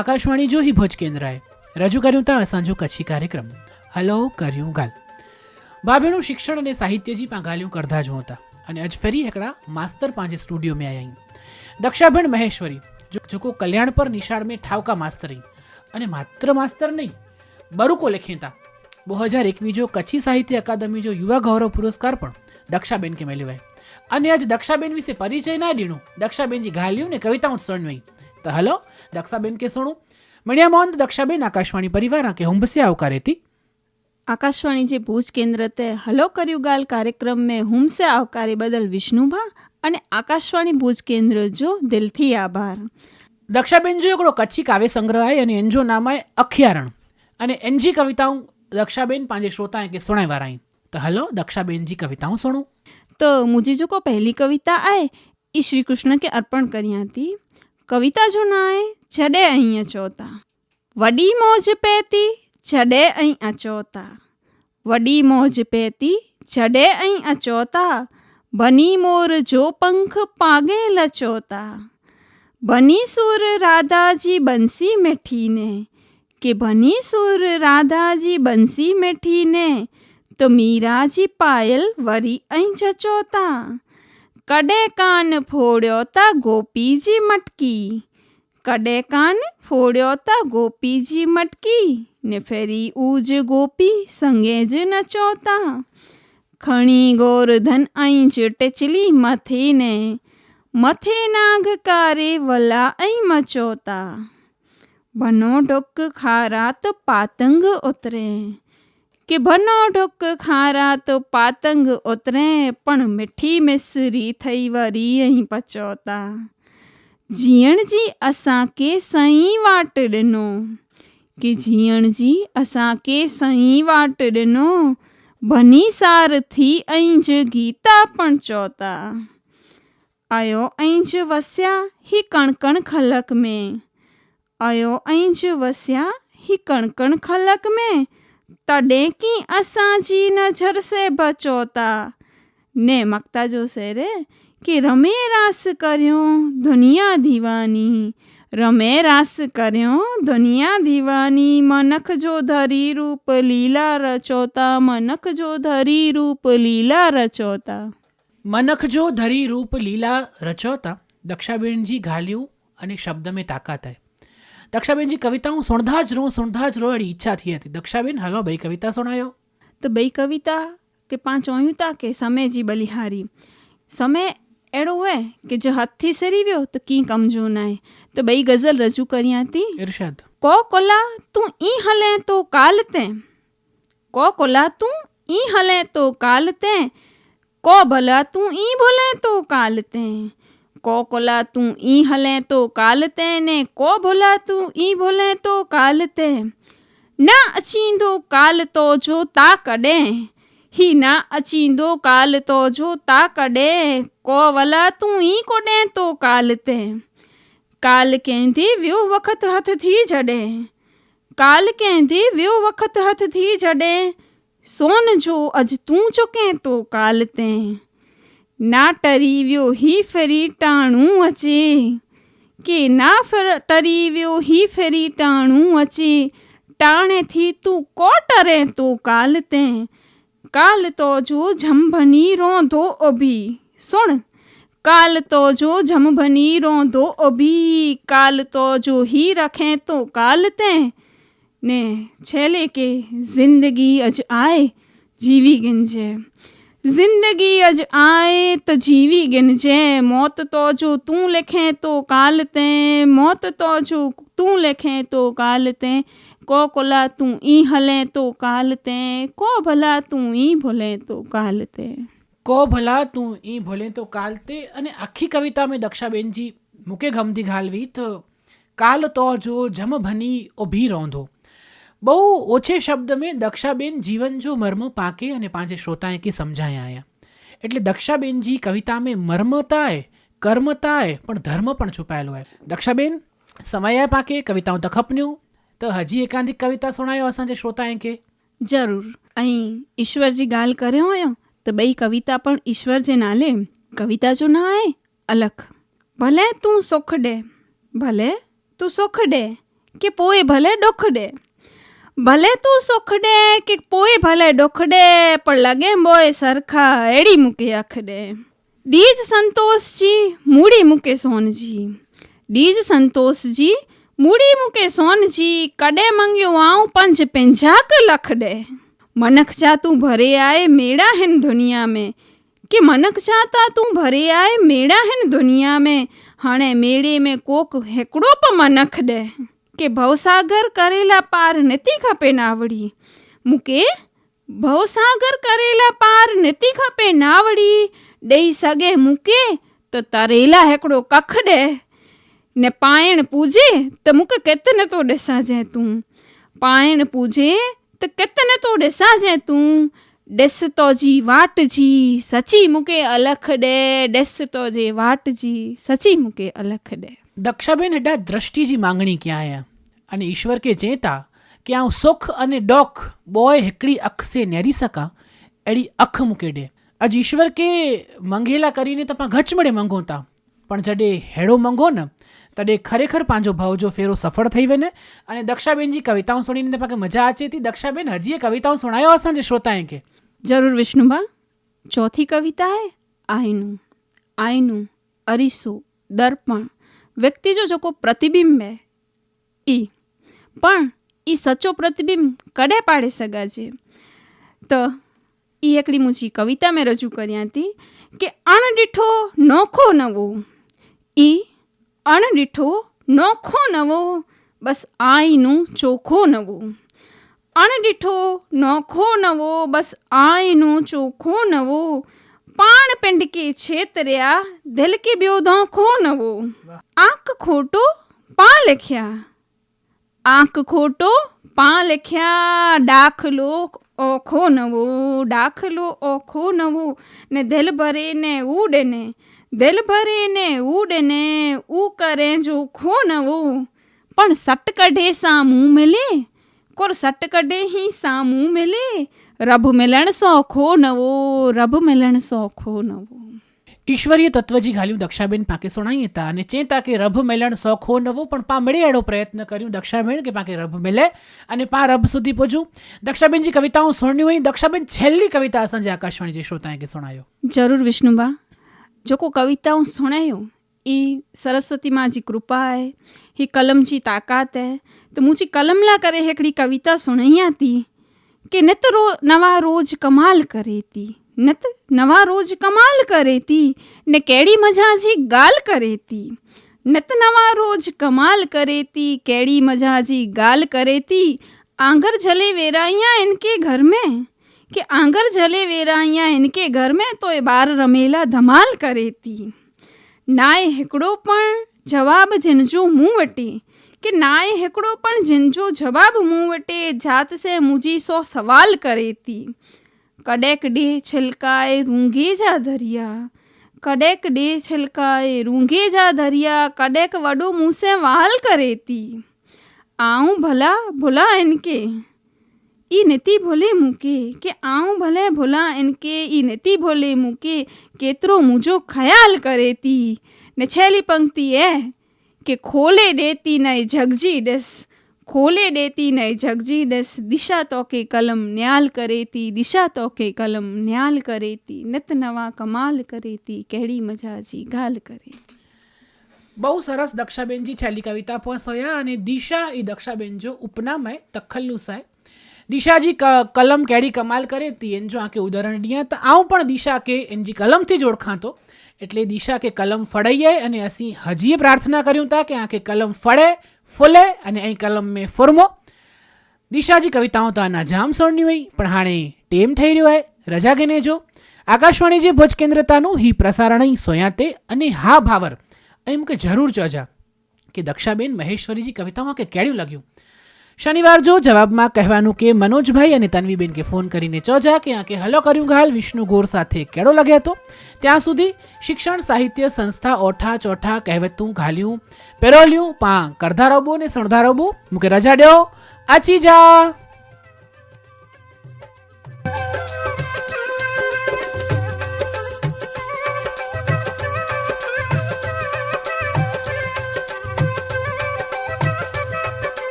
આકાશવાણી જો હી ભુજ કેન્દ્રએ રજૂ કર્યું તા અસાંજો કચ્છી કાર્યક્રમ. હલો, કર્યું ગાલ. બાબેનું શિક્ષણ અને સાહિત્યજી પાંગાલ્યું કરતા જ હતા અને અજ ફરી એકડા માસ્તર પાંજે સ્ટુડિયો મેં આઈ દક્ષાબેન મહેશ્વરી જોકો કલ્યાણ પર નિશાળ મેં ઠાવકા માસ્તર. અને માત્ર માસ્તર નહીં, બરુકો લખેતા બે હજાર એકવી જો કચ્છી સાહિત્ય અકાદમી જો યુવા ગૌરવ પુરસ્કાર પણ દક્ષાબેન કે મેળવાય અને આજ દક્ષાબેન વિશે પરિચય ના દીણું દક્ષાબેનજી ઘાલ્યું ને કવિતાઓ સણવાઈ. તો હલો દક્ષાબેન કે સોણું? મણિયા મોહન દક્ષાબેન આકાશવાણી પરિવારના કે હુંબસે આવકારેતી આકાશવાણી જે ભુજ કેન્દ્ર તે હલો કર્યુગાલ કાર્યક્રમ મેં હુમસે આવકારે બદલ વિષ્ણુભા અને આકાશવાણી ભુજ કેન્દ્ર જો દિલથી આભાર. દક્ષાબેન જો એકડો કચ્છી કાવ્ય સંગ્રહ આય અને એનજો નામાય અખિયારણ. અને એનજી કવિતાઓ દક્ષાબેન પાંજે શ્રોતા કે સુણાય વારાઈ તો હલો દક્ષાબેનજી કવિતાઓ સુણું. તો મુજે જો કો પહેલી કવિતા આય એ શ્રી કૃષ્ણ કે અર્પણ કરી હતી. કવિતા જુનાએ જડે અહીં અચોતા વડી મોજ પેતી, જડે અહીં અચોતા વડી મોજ પેતી, જડે અહીં અચોતા બની મોર જો પંખ પાગે લચોતા બની સુર રાધાજી બંસી મેઠીને. કે બની સુર રાધાજી બંસી મેઠીને, તો મીરાજી પાયલ વરી અહીં જચોતા કડે કાન ફોડ્યો તા ગોપીજી મટકી કડે કાન ફોડ્યો તા ગોપીજી મટકી ને ફેરી ઉજ ગોપી સંગે જ નચોતા ખણી ગોરધન અહીં જ ટેચલી મથીને મથે નાગ કારે વલા અહીં મચોતા બનો ડોક ખારા તો પાતંગ ઉતરે કે ભનો ઢોક ખારા તો પાતંગ ઓતરે, પણ મીઠી मिसरी થઈ વરી અહીં પચોતા. જીણજી અસાં કે સઈ વાટડનો, કે જીણજી અસાં કે સઈ વાટડનો, ભની સારથી અહીં જ ગીતા પણ ચોતા. અયો અહીં જ વસ્યા હી કણકણ ખલક મેં અયો અહીં જ વસ્યા હી કણકણ ખલક મેં તડેકી અસાંજી નજરસે બચોતા? ને મકતા જો શેરે કે રમે રાસ કર્યો દુનિયા દીવાની. રમે રાસ કર્યો દુનિયા દીવાની. મનખ જો ધરી રૂપ લીલા રચોતા. મનખ જો ધરી રૂપ લીલા રચોતા. મનખ જો ધરી રૂપ લીલા રચોતા. દક્ષાબેનજી ઘાલ્યું અને શબ્દ મેં તાકાત હૈ દક્ષાબેનજી કવિતા હું સુણધા જ રહું સુણધા જ રહું એની ઈચ્છા થઈ હતી. દક્ષાબેન હલો ભાઈ કવિતા સુણાયો. તો ભાઈ કવિતા કે પાંચ ઓયુતા કે સમેજી બલિહારી. સમય એડો હોય કે જો હાથથી સરી વ્યો તો કી કમજો નાય. તો બઈ ગઝલ રજૂ કરી હતી ઇરશાદ. કો કોલા તું ઈ હલે તો કાલ તે કો કોલા તું ઈ હલે તો કાલ તે કો ભલા તું ઈ ભલે તો કાલ તે को कोला तूं ई हले तो काल ते ने को भोला तूं ई भोले तो काल ते न अचींदो काल तो जो ता कॾहिं ही न अचींदो काल तो जो ता कॾहिं को वला तूं ई कोॾे तो काल ते काल कंहिंदी वियो वक़्तु हथ थी जॾहिं काल कंहिंदी वियो वक़्तु हथ थी जॾहिं सोन जो अॼु तूं चुके तो काल ते ના ટરીવ્યો, હી ફરી ટાણું અચે. કે ના ફર, ટરીવ્યો, હી ફરી ટાણું અચે. ટાણેથી તું કોટરે તો કાલ તે. કાલ તો જો જંભની રોંધો અભી. સુણ. કાલ તો જો જમભની રોંધો અભી. કાલ તો જો હી રખે તો કાલ તે. ને છેલ્લે કે, જિંદગી અજ આય, જીવી ગંજે. જિંદગી જ આય તો જીવી ગિનજે મોત તો જો તું લખે તો કાલ તે મોત તો જો તું લખે તો કાલ તે કો કોલા તું ઈ હલે તો કાલ તે કો ભલા તું ઈ ભોલે તો કાલ તે કો ભલા તું ઈ ભોલે તો કાલ તે અને આખી કવિતા મેં દક્ષાબેનજી મૂકે ગમતી ઘાલવી તો કાલ તો જો જમ ભની ઊભી રોંધો બહુ ઓછે શબ્દ મેં દક્ષાબેન જીવન જો મર્મ પાકે અને પાંચે શ્રોતાએ કે સમજાયા આયા એટલે દક્ષાબેનજી કવિતા મેં મર્મતા હે કર્મતા હે પણ ધર્મ પણ છુપાયેલો હે દક્ષાબેન સમય પાકે કવિતાઓ તો ખપન્યું તો હજી એકાંતિક કવિતા સુણાયો અસાંજે શ્રોતાએ કે જરૂર અહીં ઈશ્વરજી ગાલ કર્યો हुयो त ॿई कविता पण ईश्वर जे नाले कविता जो ना आहे अलख भले तूं सुख ॾे भले तूं सुख ॾे કે પોએ ભલે ડુખ ડે ભલે તું સુખડે કે કોઈ ભલે ડોખડે, પણ લગે બોય સરખા એડી મૂકે અખડે ડીજ સંતોષજી, મૂડી મૂકે સોનજી. ડીજ સંતોષજી, મૂડી મૂકે સોનજી, કડે મંગ્યું આવું પંજ પેંજાક લખડે. મનખ જા તું ભરે આય મેળા હેન દુનિયા મેં કે મનખ જાતા તું ભરે આય મેળા હેન દુનિયા મેં હણે મેળે મેં કોક હેકડો પણ મનખ દે કે ભવસાગર કરેલા પાર નથી ખપે નાવડી. મૂકે, ભવસાગર કરેલા પાર નથી ખપે નાવડી. ડેઈ સગે મૂકે તો તરેલા હેકડો કખ દે ને પાયણ પૂજે તો મૂકે કેતને તો ડેસાજે તું. પાયણ પૂજે તો કેતને તો ડેસાજે તું. ડેસતો જી વાટજી સચી મૂકે અલખ ડે ડેસતો જે વાટજી સચી મૂકે અલખ ડે દક્ષાબેન એડા દ્રષ્ટિજી માંગણી ક્યાં આયા અને ઈશ્વર કે જેતા કે આઉં સુખ અને ડોખ બોય હિકડી અખ સે નેરી સકા, એડી અખ મૂકે ડે. અજ ઈશ્વર કે મંગેલા કરીને તપા ગચ મળે મંગો તા પણ જડે હેડો મંગો ન, તડે ખરેખર પાંજો ભાવજો ફેરો સફળ થઈ વેને. અને દક્ષાબેનજી કવિતાઓ સુણીને કે મજા આચે હતી. દક્ષાબેન હજી કવિતાઓ સુણાયો અસાંજે શ્રોતાએ કે. જરૂર વિષ્ણુબા, ચોથી કવિતા હે આઈનું આઈનું, અરીસો, દર્પણ, વ્યક્તિ જો જોકો પ્રતિબિંબ હે ઈ પણ એ સચો પ્રતિબિંબ કડે પાડી શકા છે તો એ એકડી મુજી કવિતા મેં રજૂ કરી હતી કે અણડીઠો નોખો નવો. એ અણડીઠો નોખો નવો, બસ આઈનું ચોખ્ખો નવો. અણડીઠો નોખો નવો, બસ આઈનું ચોખ્ખો નવો. પાણ પિંડ કે છેતર્યા દિલ કે બ્યો ધોખો નવો. આંખ ખોટો, પા લખ્યા. આંક ખોટો, પા લખ્યા, દાખલો ઓખો નવો, દાખલો ઓખો નવો. ને દિલ ભરે ને ઉડે ને દિલ ભરે ને ઉડે ને ઉ કરે જો ખો નવો. પણ સટ કઢે સામું મિલે, કોર સટ કઢે હી સામું મિલે. રબ મિલણ સોખો નવો, રબ મિલણ સોખો નવો. ઈશ્વરીય તત્વજી ઘાલ્યું, દક્ષાબેન પાકે સોણાઈ હતા અને ચેતા કે રભ મેલણ સોખો નવો, પણ પા મળે એડો પ્રયત્ન કર્યું. દક્ષાબેન કે પાકે રભ મેલે અને પા રભ સુધી પહોંચ્યું દક્ષાબેનજી કવિતાઓ સોણ્યું હોય. દક્ષાબેન છેલ્લી કવિતા સાંજે આકાશવાણી જે શ્રોતાએ કે સોણાયો. જરૂર વિષ્ણુબા. જો કોઈ કવિતાઓ સોણાયું એ સરસ્વતી માજી કૃપા હે એ કલમજી તાકાત હે, તો મુજી કલમલા કરે હેકડી કવિતા સુણૈયા હતી, કે નતરો નવા રોજ કમાલ કરી હતી. નત નવા રોજ કમાલ કરેતી, ને કેડી મજાજી ગાલ કરેતી. નત નવા રોજ કમાલ કરેતી કેડી મજાજી ગાલ કરેતી. આંગર જલે વેરાયા એનકે ઘર મેં કે આંગર જલે વેરાયા એનકે ઘર મેં તો એ બાર રમેલા ધમાલ કરેતી. નાય હેકડો પણ જવાબ જનજો મું વટે. કે નાય હેકડો પણ જનજો જવાબ મું વટે. જાત સે મુજી સો સવાલ કરેતી. કડેકડી છલકાય રૂંઘી જા દરિયા કડેક ડે છલકાય રૂંઘે જા દરિયા કડેક વડો મુસે વાલ કરે તી આવું ભલા ભોલા એનકે. ઈ નતી ભોલે મૂકે કે આવું ભલે ભોલા એનકે, ઈ નતી ભોલે મૂકે, કેતરો મુજો ખયાલ કરે તી ને છેલ્લી પંક્તિ એ કે ખોલે દેતી નહીં જગજી ડસ. ખોલે દેતી નહીં જગજી દસ દિશા તો કે કલમ ન્યાલ કરેતી, દિશા તો કે કલમ ન્યાલ કરેતી, નત નવા કમાલ કરેતી કેડી મજાજી ગાલ કરે બહુ સરસ દક્ષાબેનજી છેલ્લી કવિતા પહોંચોયા અને દિશા એ દક્ષાબેન જો ઉપનામ હે તખલ્લુસ હે દિશાજી કલમ કેડી કમાલ કરે તી એન જો આકે ઉદાહરણ ડિયા તો આવું પણ દિશા કે એનજી કલમથી જ ઓળખાતો. એટલે દિશા કે કલમ ફળાઈએ અને અસી હજીએ પ્રાર્થના કર્યું તા કે આકે કલમ ફળે ફૂલે અને અહીં કલમ મેં ફોર્મો. દિશાજી કવિતાઓ તો આના જામ સોળની હોય, પણ હાણે ટેમ થઈ રહ્યો હોય, રજા ગેને જો? આકાશવાણી જે ભુજ કેન્દ્રતાનું હી પ્રસારણ અહીં સોયાતે અને હા ભાવર. એમ કે જરૂર ચોજા કે દક્ષાબેન મહેશ્વરીજી કવિતામાં કે કેળ્યું લાગ્યું? શનિવાર જો જવાબમાં કહેવાનું કે મનોજભાઈ અને તન્વીબેન કે ફોન કરીને ચોજા કે આ કે હલો કર્યું ઘાલ વિષ્ણુ ગોર સાથે કેળો લાગ્યો હતો. ત્યાં સુધી શિક્ષણ સાહિત્ય સંસ્થા ઓઠા ચોઠા કહેવતું ઘાલ્યું પેરોલ્યું પા કરધારોબો ને સણધારોબો મૂકે રજા ડ્યો આચી જા.